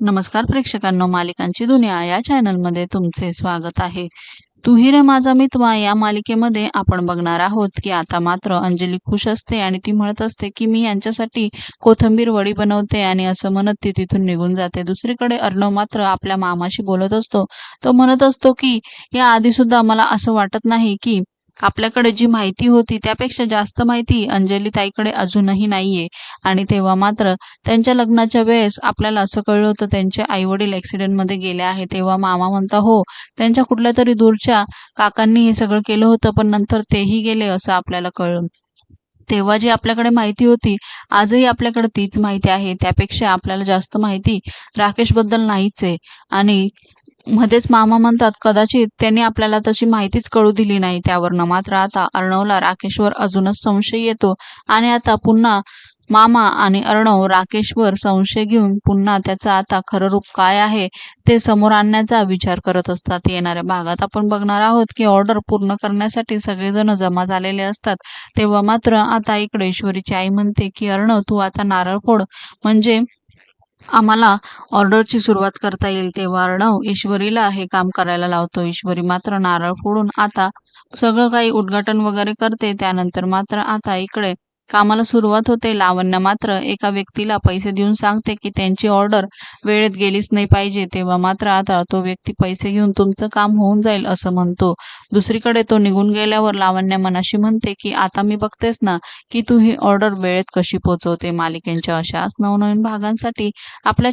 नमस्कार प्रेक्षकांनो मालिकांची दुनिया या चॅनलमध्ये तुमचे स्वागत आहे. तू रे माझा मितवा या मालिकेमध्ये आपण बघणार आहोत की आता मात्र अंजली खुश असते आणि ती म्हणत असते की मी यांच्यासाठी कोथंबीर वडी बनवते आणि असं म्हणत ती तिथून निघून जाते. दुसरीकडे अर्णव मात्र आपल्या मामाशी बोलत असतो. तो म्हणत असतो की या आधी सुद्धा मला असं वाटत नाही की आपल्याकडे जी माहिती होती त्यापेक्षा जास्त माहिती अंजली ताईकडे अजूनही नाहीये. आणि तेव्हा मात्र त्यांच्या लग्नाच्या वेळेस आपल्याला असं कळलं होतं त्यांचे आई वडील मध्ये गेले आहे. तेव्हा मामा म्हणता हो त्यांच्या कुठल्या तरी दूरच्या काकांनी हे सगळं केलं होतं पण नंतर तेही गेले असं आपल्याला कळलं. तेव्हा जी आपल्याकडे माहिती होती आजही आपल्याकडे तीच माहिती आहे. त्यापेक्षा आपल्याला जास्त माहिती राकेशबद्दल नाहीच आहे. आणि मध्येच मामा म्हणतात कदाचित त्यांनी आपल्याला तशी माहितीच कळू दिली नाही. त्यावरनं मात्र आता अर्णवला राकेशवर अजूनच संशय येतो आणि आता पुन्हा मामा आणि अर्णव राकेशवर संशय घेऊन पुन्हा त्याचं आता खरं रूप काय आहे ते समोर आणण्याचा विचार करत असतात. येणाऱ्या भागात आपण बघणार आहोत की ऑर्डर पूर्ण करण्यासाठी सगळेजण जमा झालेले असतात. तेव्हा मात्र आता इकडे ईश्वरीची आई म्हणते की अर्णव तू आता नारळ फोड. म्हणजे आम्हाला ऑर्डरची सुरुवात करता येईल तेव्हा अर्णव ईश्वरीला हे काम करायला लावतो. ईश्वरी मात्र नारळ फोडून आता सगळं काही उद्घाटन वगैरे करते. त्यानंतर मात्र आता इकडे कामाला सुरुवात होते. लावण्य मात्र एका व्यक्तीला पैसे देऊन सांगते की त्यांची ऑर्डर वेळेत गेलीच नाही पाहिजे. तेव्हा मात्र आता तो व्यक्ती पैसे घेऊन तुमचं काम होऊन जाईल असं म्हणतो. दुसरीकडे तो निघून गेल्यावर लावण्य मनाशी म्हणते की आता मी बघतेस ना की तू ही ऑर्डर वेळेत कशी पोहोचवते मालिकेंच्या अशाच नवनवीन भागांसाठी आपल्या